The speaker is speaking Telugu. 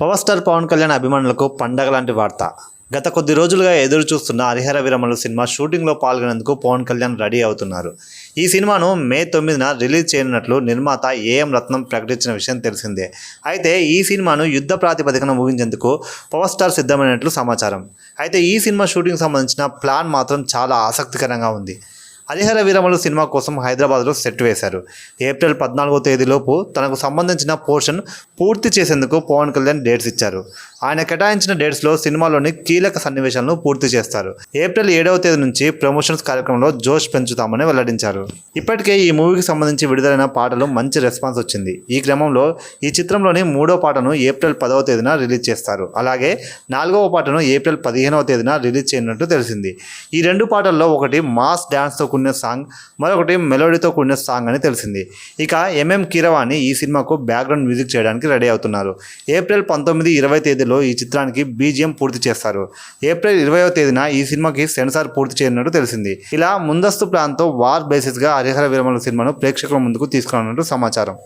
పవర్ స్టార్ పవన్ కళ్యాణ్ అభిమానులకు పండగ లాంటి వార్త. గత కొద్ది రోజులుగా ఎదురు చూస్తున్న హరిహర విరమలు సినిమా షూటింగ్లో పాల్గొనేందుకు పవన్ కళ్యాణ్ రెడీ అవుతున్నారు. ఈ సినిమాను మే తొమ్మిదిన రిలీజ్ చేయనున్నట్లు నిర్మాత ఏఎం రత్నం ప్రకటించిన విషయం తెలిసిందే. అయితే ఈ సినిమాను యుద్ధ ప్రాతిపదికన ముగించేందుకు పవర్ స్టార్ సిద్ధమైనట్లు సమాచారం. అయితే ఈ సినిమా షూటింగ్ సంబంధించిన ప్లాన్ మాత్రం చాలా ఆసక్తికరంగా ఉంది. హరిహర వీరమలు సినిమా కోసం హైదరాబాద్లో సెట్ వేశారు. ఏప్రిల్ పద్నాలుగో తేదీలోపు తనకు సంబంధించిన పోర్షన్ పూర్తి చేసేందుకు పవన్ కళ్యాణ్ డేట్స్ ఇచ్చారు. ఆయన కేటాయించిన డేట్స్లో సినిమాలోని కీలక సన్నివేశాలను పూర్తి చేస్తారు. ఏప్రిల్ ఏడవ తేదీ నుంచి ప్రమోషన్స్ కార్యక్రమంలో జోష్ పెంచుతామని వెల్లడించారు. ఇప్పటికే ఈ మూవీకి సంబంధించి విడుదలైన పాటలు మంచి రెస్పాన్స్ వచ్చింది. ఈ క్రమంలో ఈ చిత్రంలోని మూడో పాటను ఏప్రిల్ పదవ తేదీన రిలీజ్ చేస్తారు. అలాగే నాలుగవ పాటను ఏప్రిల్ పదిహేనవ తేదీన రిలీజ్ చేయనున్నట్టు తెలిసింది. ఈ రెండు పాటల్లో ఒకటి మాస్ డ్యాన్స్తో కూడిన సాంగ్ మరొకటి మెలోడీతో కూడిన సాంగ్ అని తెలిసింది. ఇక ఎంఎం కీరవాణి ఈ సినిమాకు బ్యాక్గ్రౌండ్ మ్యూజిక్ చేయడానికి రెడీ అవుతున్నారు. ఏప్రిల్ పంతొమ్మిది ఇరవై తేదీలో ఈ చిత్రానికి బీజిఎం పూర్తి చేస్తారు. ఏప్రిల్ ఇరవయో తేదీన ఈ సినిమాకి సెన్సార్ పూర్తి చేయనున్నట్టు తెలిసింది. ఇలా ముందస్తు ప్లాన్తో వార్ బేసిస్గా హరిహర విరమణ సినిమాను ప్రేక్షకుల ముందుకు తీసుకురానున్నట్టు సమాచారం.